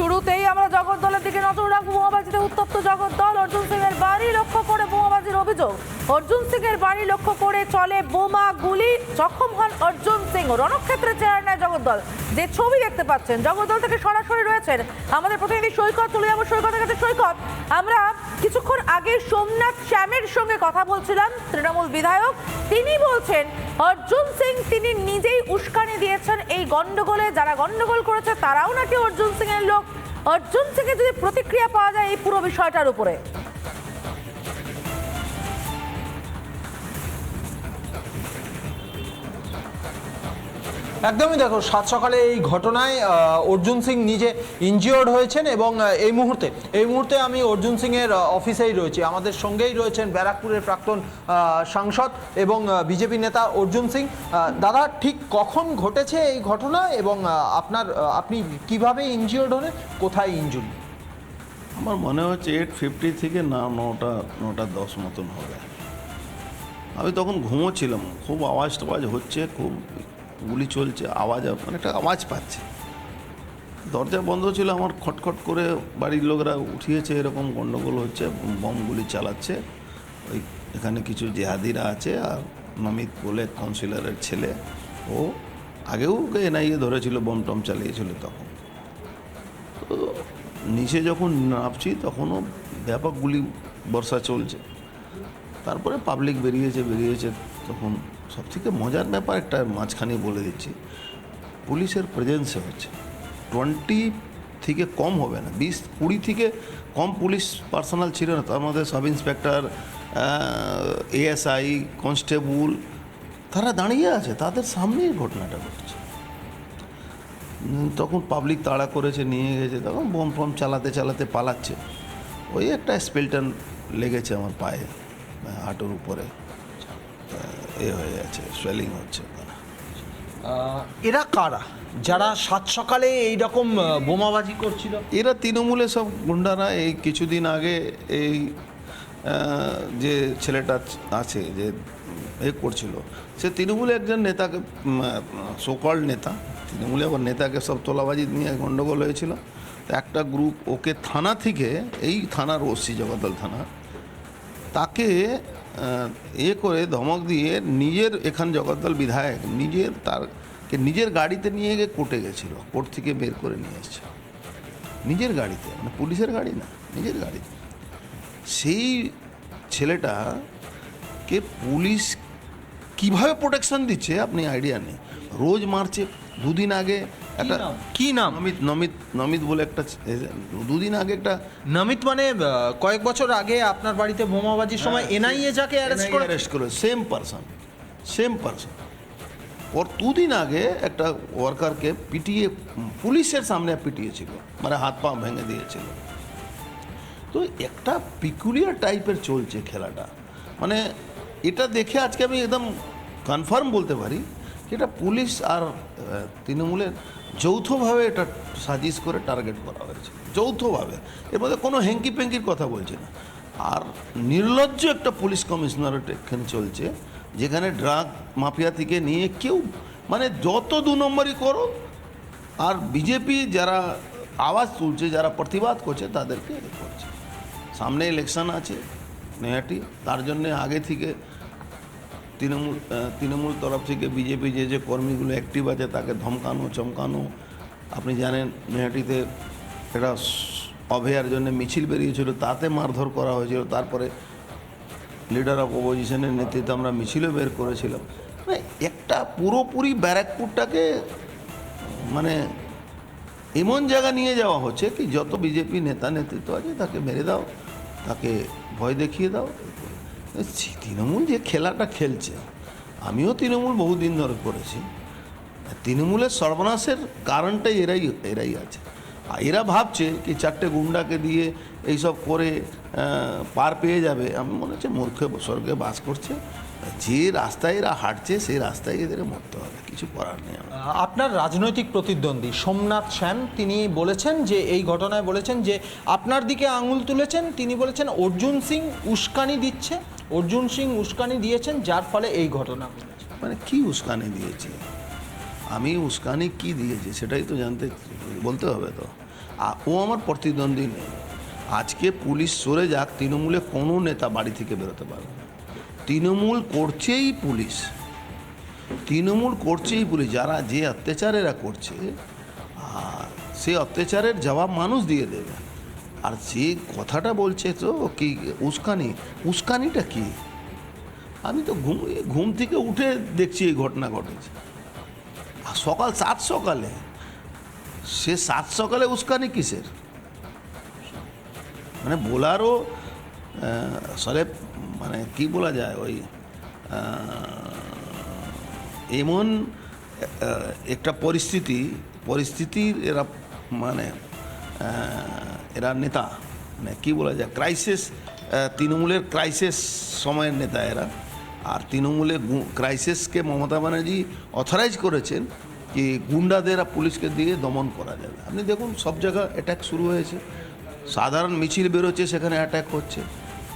শুরুতেই আমরা জগদ্দলের দিকে নজর রাখব, বোমাবাজিতে উত্তপ্ত জগদ্দল। অর্জুন সিং এর বাড়ি লক্ষ্য করে বোমাবাজির অভিযোগ। অর্জুন সিং এর বাড়ি লক্ষ্য করে চলে বোমা গুলি। জখম হন অর্জুন সিং। রণক্ষেত্রে চেয়ার নেয় জগদ্দল। যে ছবি দেখতে পাচ্ছেন, জগদ্দল থেকে সরাসরি রয়েছেন আমাদের প্রতিনিধি সৈকত। চলে যাব সৈকতের কাছে। সৈকত, আমরা কিছুক্ষণ আগে সোমনাথ শ্যামের সঙ্গে কথা বলছিলাম, তৃণমূল বিধায়ক। তিনি বলছেন, অর্জুন সিং, তিনি নিজেই উস্কানি দিয়েছেন এই গন্ডগোলে যারা গন্ডগোল করেছে, তারাও নাকি অর্জুন সিং এর লোক। অর্জুন সিং এর যদি প্রতিক্রিয়া পাওয়া যায় এই পুরো বিষয়টার উপরে। একদমই দেখো, সাত সকালে এই ঘটনায় অর্জুন সিং নিজে ইনজিওর্ড হয়েছেন এবং এই মুহূর্তে এই মুহূর্তে আমি অর্জুন সিং এর অফিসেই রয়েছি। আমাদের সঙ্গেই রয়েছেন ব্যারাকপুরের প্রাক্তন সাংসদ এবং বিজেপি নেতা অর্জুন সিং। দাদা, ঠিক কখন ঘটেছে এই ঘটনা এবং আপনার আপনি কীভাবে ইনজিওর্ড হলেন, কোথায় ইনজুরি আমার মনে হচ্ছে এইট ফিফটি থেকে না, নটা নটা দশ মতন হবে। আমি তখন ঘুমোচ্ছিলাম, খুব আওয়াজ টাওয়াজ হচ্ছে, খুব গুলি চলছে, আওয়াজ মানে একটা আওয়াজ পাচ্ছে। দরজা বন্ধ ছিল, আমার খটখট করে বাড়ির লোকরা উঠিয়েছে, এরকম গণ্ডগোল হচ্ছে বমগুলি চালাচ্ছে। ওই এখানে কিছু জেহাদিরা আছে, আর নমিত বলে কাউন্সিলরের ছেলে, ও আগেও এনআইএ ধরেছিল, বম টম চালিয়েছিল তখন। তো নিচে যখন নামছি, তখনও ব্যাপক গুলি, বর্ষা চলছে। তারপরে পাবলিক বেরিয়েছে বেরিয়েছে, তখন সবথেকে মজার ব্যাপার একটা মাঝখানে বলে দিচ্ছি, পুলিশের প্রেজেন্সে হচ্ছে। টোয়েন্টি থেকে কম হবে না, বিশ, কুড়ি থেকে কম পুলিশ পার্সোনাল ছিল না, তার মধ্যে সাব ইন্সপেক্টর এএসআই কনস্টেবল তারা দাঁড়িয়ে আছে, তাদের সামনেই ঘটনাটা ঘটছে। তখন পাবলিক তাড়া করেছে, নিয়ে গেছে, তখন বোম ফম চালাতে চালাতে পালাচ্ছে। ওই একটা স্পেলটন লেগেছে আমার পায়ে হাঁটুর উপরে। এ হয়ে গেছে সোয়েলিং হচ্ছে এরা কারা? যারা সাত সকালে এই রকম বোমাবাজি করছিল? এরা তৃণমূলে সব গুন্ডারা এই কিছুদিন আগে এই যে ছেলেটা আছে যে এ করছিল সে তৃণমূলে একজন নেতাকে সোকল নেতা তৃণমূলে আবার নেতাকে সব তোলাবাজি নিয়ে গণ্ডগোল হয়েছিল। তো একটা গ্রুপ ওকে থানা থেকে এই থানার ওসি জগদ্দল থানা তাকে এ করে ধমক দিয়ে নিজের এখান জগদ্দল বিধায়ক নিজের তারকে নিজের গাড়িতে নিয়ে গিয়ে কোর্টে গেছিল, কোর্ট থেকে বের করে নিয়ে এসছে নিজের গাড়িতে মানে পুলিশের গাড়ি না, নিজের গাড়িতে সেই ছেলেটাকে পুলিশ কীভাবে প্রোটেকশন দিচ্ছে, আপনি আইডিয়া নেই। রোজ মারছে, দুদিন আগে একটা কি নাম? নমিত নমিত নমিত বলে একটা দুদিন আগে একটা নমিত মানে কয়েক বছর আগে আপনার বাড়িতে বোমাবাজির সময় এনআইএ যাকে অ্যারেস্ট করে অ্যারেস্ট করে সেম পারসন সেম পারসন ওর দুদিন আগে একটা ওয়ার্কারকে পিটিয়ে পুলিশের সামনে পিটিয়েছিল মানে হাত পা ভেঙে দিয়েছিল। তো একটা পিকুলিয়ার টাইপের চলছে খেলাটা। মানে এটা দেখে আজকে আমি একদম কনফার্ম বলতে পারি যে এটা পুলিশ আর তৃণমূলের যৌথভাবে এটা সাজিশ করে টার্গেট করা হয়েছে। যৌথভাবে। এর মধ্যে কোনো হেঙ্কি পেঙ্কির কথা বলছি না। আর নির্লজ্জ একটা পুলিশ কমিশনারেট এখানে চলছে, যেখানে ড্রাগ মাফিয়া থেকে নিয়ে কেউ মানে যত দু নম্বরই করো, আর বিজেপি যারা আওয়াজ তুলছে, যারা প্রতিবাদ করছে, তাদেরকে করছে সামনে ইলেকশন আছে নেহাটি তার জন্যে আগে থেকে তৃণমূল তৃণমূল তরফ থেকে বিজেপি যে যে কর্মীগুলো অ্যাক্টিভ আছে, তাকে ধমকানো, চমকানো। আপনি জানেন, মেহাটিতে একটা অভয়ার জন্য মিছিল বেরিয়েছিল, তাতে মারধর করা হয়েছিল। তারপরে লিডার অফ অপোজিশনের নেতৃত্বে আমরা মিছিলও বের করেছিলাম। মানে একটা পুরোপুরি ব্যারাকপুরটাকে মানে এমন জায়গা নিয়ে যাওয়া হচ্ছে কি, যত বিজেপি নেতা নেতৃত্ব আছে, তাকে মেরে দাও, তাকে ভয় দেখিয়ে দাও। তৃণমূল যে খেলাটা খেলছে, আমিও তৃণমূল বহুদিন ধরে করেছি। তৃণমূলের সর্বনাশের কারণটাই এরাই এরাই আছে। এরা ভাবছে কি চারটে গুন্ডাকে দিয়ে এইসব করে পার পেয়ে যাবে। আমি মনে হচ্ছে মূর্খে, স্বর্গে বাস করছে। যে রাস্তায় এরা হাঁটছে, সেই রাস্তায় এদের মরতে হবে। কিছু করার নেই আপনার রাজনৈতিক প্রতিদ্বন্দ্বী সোমনাথ শ্যাম তিনি বলেছেন যে, এই ঘটনায় বলেছেন যে, আপনার দিকে আঙুল তুলেছেন, তিনি বলেছেন, অর্জুন সিং উস্কানি দিচ্ছে। অর্জুন সিং উস্কানি দিয়েছেন, যার ফলে এই ঘটনা মানে কি উস্কানি দিয়েছে? আমি উস্কানি কি দিয়েছি সেটাই তো জানতে বলতে হবে তো। ও আমার প্রতিদ্বন্দ্বী নেই আজকে পুলিশ সরে যাক, তৃণমূলে কোনো নেতা বাড়ি থেকে বেরোতে পারবে তৃণমূল করছেই পুলিশ। তৃণমূল করছেই পুলিশ। যারা যে অত্যাচার এরা করছে সেই অত্যাচারের জবাব মানুষ দিয়ে দেবে। আর যে কথাটা বলছে তো কি উস্কানি, উস্কানিটা কি? আমি তো ঘুম ঘুম থেকে উঠে দেখছি এই ঘটনা ঘটেছে। আর সকাল সাত সকালে, সে সাত সকালে উস্কানি কিসের? মানে বোলারও সরে মানে কি বলা যায় ওই এমন একটা পরিস্থিতি, পরিস্থিতির এরা মানে এরা নেতা মানে কী বলা যায় ক্রাইসিস তৃণমূলের ক্রাইসিস সময়ের নেতা এরা। আর তৃণমূলে ক্রাইসিসকে মমতা ব্যানার্জি অথরাইজ করেছেন কি গুন্ডাদের আর পুলিশকে দিয়ে দমন করা যাবে। আপনি দেখুন, সব জায়গা অ্যাটাক শুরু হয়েছে। সাধারণ মিছিল বেরোচ্ছে, সেখানে অ্যাটাক হচ্ছে।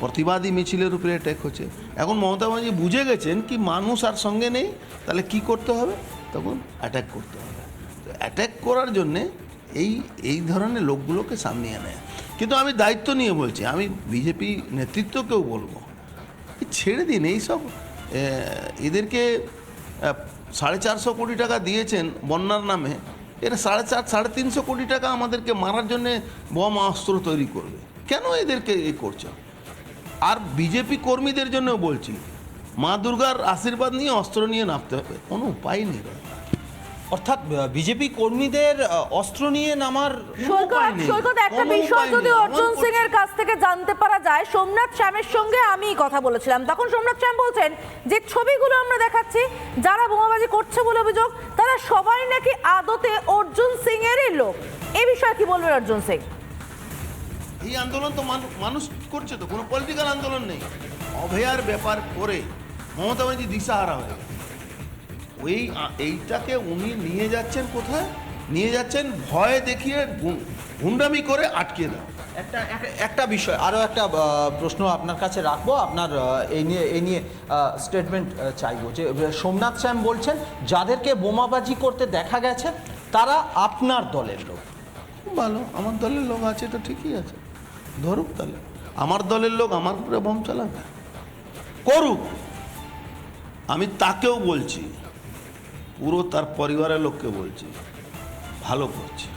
প্রতিবাদী মিছিলের উপরে অ্যাটাক হচ্ছে। এখন মমতা ব্যানার্জি বুঝে গেছেন কি মানুষ আর সঙ্গে নেই, তাহলে কি করতে হবে? তখন অ্যাটাক করতে হবে। তো অ্যাটাক করার জন্যে এই এই ধরনের লোকগুলোকে সামনে আনে কিন্তু আমি দায়িত্ব নিয়ে বলছি, আমি বিজেপি নেতৃত্বকেও বলব ছেড়ে দিন এইসব এদেরকে সাড়ে চারশো কোটি টাকা দিয়েছেন বন্যার নামে, এরা সাড়ে চার, সাড়ে তিনশো কোটি টাকা আমাদেরকে মারার জন্যে বোম অস্ত্র তৈরি করবে। কেন এদেরকে এ করছে? আর বিজেপি কর্মীদের জন্যও বলছি, মা দুর্গার আশীর্বাদ নিয়ে অস্ত্র নিয়ে নামতে হবে, কোনো উপায় নেই। অর্থাৎ বিজেপি কর্মীদের অস্ত্র নিয়ে নামার সৈকত সৈকত একটা বিষয় যদি। অর্জুন সিং এর কাছ থেকে জানতে পারা যায় সোমনাথ শ্যামের সঙ্গে আমি কথা বলেছিলাম। তখন সোমনাথ শ্যাম বলছেন যে ছবিগুলো আমরা দেখাচ্ছি যারা বোমাবাজি করছে বলে অভিযোগ তারা সবাই নাকি আদতে অর্জুন সিং এরই লোক। এ বিষয়ে কি বলবেন অর্জুন সিং? এই আন্দোলন তো মানুষ করছে তো কোনো পলিটিক্যাল আন্দোলন নেই। অভয়ার ব্যাপার করে মমতা ব্যানার্জি দিশাহারা হয়ে গেছে। ওই এইটাকে উনি নিয়ে যাচ্ছেন কোথায়? নিয়ে যাচ্ছেন ভয় দেখিয়ে গুন্ডামি করে আটকে দাও একটা একটা- একটা বিষয় আরও একটা প্রশ্ন আপনার কাছে রাখব। আপনার এই নিয়ে এই নিয়ে স্টেটমেন্ট চাইব যে সোমনাথ স্যাম বলছেন যাদেরকে বোমাবাজি করতে দেখা গেছে তারা আপনার দলের লোক। খুব ভালো আমার দলের লোক আছে তো ঠিকই আছে। ধরুক তাহলে। আমার দলের লোক আমার উপরে বম চালাবে। করুক। আমি তাকেও বলছি পুরো তার পরিবারের লোককে বলছি ভালো করছে।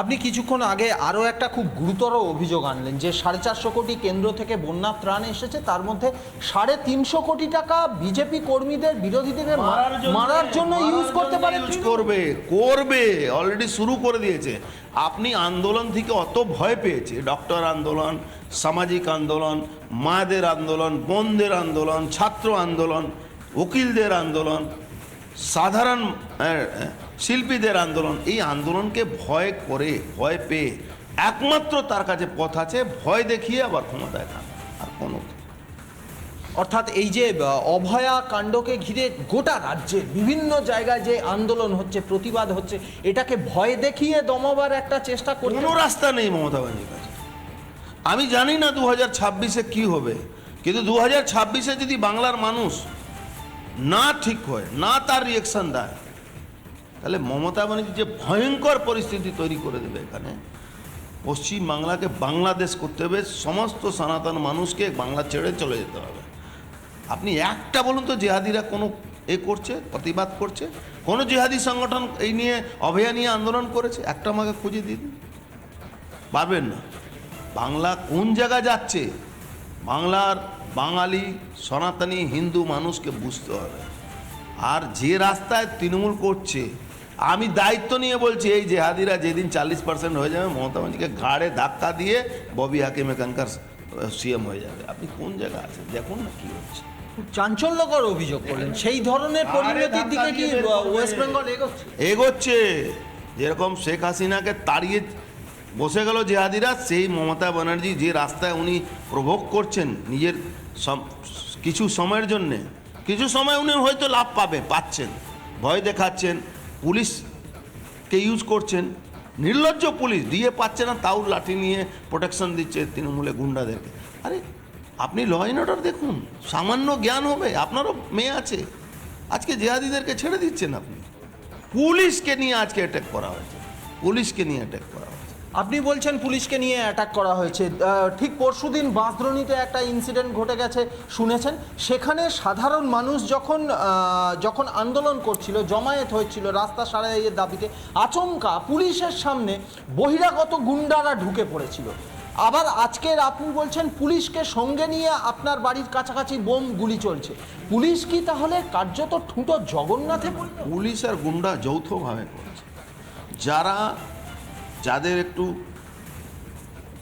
আপনি কিছুক্ষণ আগে আরও একটা খুব গুরুতর অভিযোগ আনলেন যে সাড়ে চারশো কোটি কেন্দ্র থেকে বন্যা ত্রাণ এসেছে তার মধ্যে সাড়ে তিনশো কোটি টাকা বিজেপি কর্মীদের বিরোধীদের মারার জন্য ইউজ করতে পারে ইউজ করবে করবে অলরেডি শুরু করে দিয়েছে। আপনি আন্দোলন থেকে অত ভয় পেয়েছে ডক্টর আন্দোলন সামাজিক আন্দোলন মাদের আন্দোলন বোনদের আন্দোলন ছাত্র আন্দোলন উকিলদের আন্দোলন সাধারণ শিল্পীদের আন্দোলন এই আন্দোলনকে ভয় করে ভয় পেয়ে একমাত্র তার কাছে পথ আছে ভয় দেখিয়ে আবার ক্ষমতায় থাকা আর কোনো অর্থাৎ এই যে অভয়া কাণ্ডকে ঘিরে গোটা রাজ্যে বিভিন্ন জায়গায় যে আন্দোলন হচ্ছে প্রতিবাদ হচ্ছে এটাকে ভয় দেখিয়ে দমাবার একটা চেষ্টা করছে। কোনো রাস্তা নেই মমতা কাছে। আমি জানি না দু হাজার ছাব্বিশে কী হবে কিন্তু দু হাজার ছাব্বিশে যদি বাংলার মানুষ না ঠিক হয়, না তার রিয়েকশন দেয়। তাহলে মমতা ব্যানার্জি যে ভয়ঙ্কর পরিস্থিতি তৈরি করে দেবে এখানে, পশ্চিম বাংলাকে বাংলাদেশ করতে হবে, সমস্ত সনাতন মানুষকে বাংলা ছেড়ে চলে যেতে হবে। আপনি একটা বলুন তো, জেহাদিরা কোনো এ করছে, প্রতিবাদ করছে? কোনো জেহাদি সংগঠন এই নিয়ে অভয়া নিয়ে আন্দোলন করেছে? একটা আমাকে খুঁজে দিন। পারবেন না। বাংলা কোন জায়গায় যাচ্ছে? বাংলার বাঙালি সনাতনী হিন্দু মানুষকে বুঝতে হবে। আর যে রাস্তায় তৃণমূল করছে আমি দায়িত্ব নিয়ে বলছি এই জেহাদিরা যেদিন চাল্লিশ পার্সেন্ট হয়ে যাবে মমতা ব্যানার্জিকে ঘাড়ে ধাক্কা দিয়ে ববি হাকিম এখানকার সিএম হয়ে যাবে। আপনি কোন জায়গায় আছেন? দেখুন না কী হচ্ছে। খুব চাঞ্চল্যকর অভিযোগ করলেন। সেই ধরনের পরিণতির দিকে কি ওয়েস্ট বেঙ্গল এগোচ্ছে? এগোচ্ছে। যেরকম শেখ হাসিনাকে তাড়িয়ে বসে গেল জেহাদিরা, সেই মমতা ব্যানার্জি যে রাস্তায় উনি প্রভোগ করছেন নিজের কিছু সময়ের জন্যে, কিছু সময় উনি হয়তো লাভ পাবে, পাচ্ছেন। ভয় দেখাচ্ছেন, পুলিশকে ইউজ করছেন। নির্লজ্জ পুলিশ, দিয়ে পাচ্ছে না, তাও লাঠি নিয়ে প্রোটেকশন দিচ্ছে তৃণমূলে গুন্ডাদেরকে। আরে, আপনি ল অ্যান্ড অর্ডার দেখুন, সামান্য জ্ঞান হবে, আপনারও মেয়ে আছে। আজকে জেহাদিদেরকে ছেড়ে দিচ্ছেন আপনি। পুলিশকে নিয়ে আজকে অ্যাটাক করা হয়েছে। পুলিশকে নিয়ে অ্যাটাক করা আপনি বলছেন পুলিশকে নিয়ে অ্যাটাক করা হয়েছে। ঠিক পরশুদিন বাঁশদ্রোণীতে একটা ইনসিডেন্ট ঘটে গেছে, শুনেছেন? সেখানে সাধারণ মানুষ যখন যখন আন্দোলন করছিল, জমায়েত হয়েছিল রাস্তা সারাইয়ের দাবিতে, আচমকা পুলিশের সামনে বহিরাগত গুন্ডারা ঢুকে পড়েছিল। আবার আজকের আপনি বলছেন পুলিশকে সঙ্গে নিয়ে আপনার বাড়ির কাছাকাছি বোম গুলি চলছে। পুলিশ কি তাহলে কার্যত ঠুঁটো জগন্নাথে পুলিশ আর গুন্ডা যৌথভাবে করেছে। যারা যাদের একটু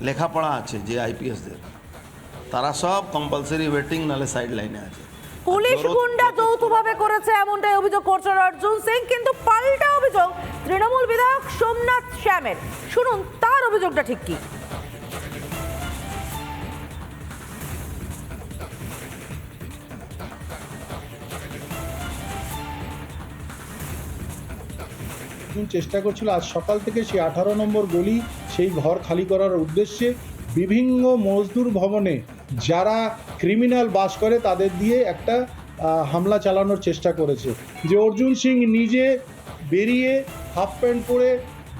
লেখাপড়া আছে যে আইপিএসদের তারা সব কম্পালসারি ওয়েটিং নালে সাইড লাইনে আছে পুলিশ গুন্ডা যৌথভাবে করেছে এমনটাই অভিযোগ করছেন অর্জুন সিং কিন্তু পাল্টা অভিযোগ তৃণমূল বিধায়ক সোমনাথ শ্যামের। শুনুন তার অভিযোগটা ঠিক কি? অর্জুন চেষ্টা করছিল। আজ সকাল থেকে সেই আঠারো নম্বর গলি, সেই ঘর খালি করার উদ্দেশ্যে বিভিন্ন মজদুর ভবনে যারা ক্রিমিনাল বাস করে, তাদের দিয়ে একটা হামলা চালানোর চেষ্টা করেছে। যে অর্জুন সিং নিজে বেরিয়ে হাফ প্যান্ট পরে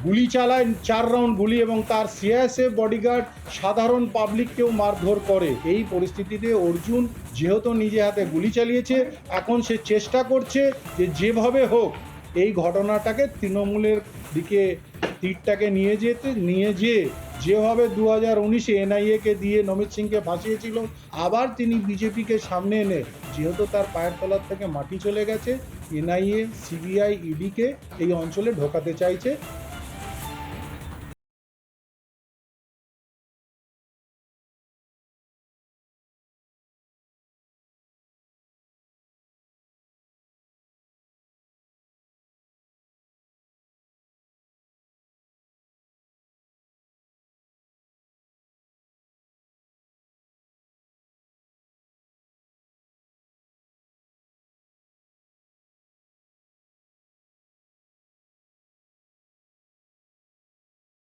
গুলি চালায়, চার রাউন্ড গুলি এবং তার সিআইএসএফ বডিগার্ড সাধারণ পাবলিককেও মারধর করে। এই পরিস্থিতিতে অর্জুন যেহেতু নিজে হাতে গুলি চালিয়েছে, এখন সে চেষ্টা করছে যে যেভাবে হোক এই ঘটনাটাকে তৃণমূলের দিকে তীরটাকে নিয়ে যেতে, নিয়ে যেয়ে যেভাবে দু হাজার উনিশে এনআইএকে দিয়ে নমিত সিংকে ফাঁসিয়েছিল, আবার তিনি বিজেপিকে সামনে এনে, যেহেতু তার পায়ের তলার থেকে মাটি চলে গেছে, এনআইএ, সিবিআই, ইডিকে এই অঞ্চলে ঢোকাতে চাইছে।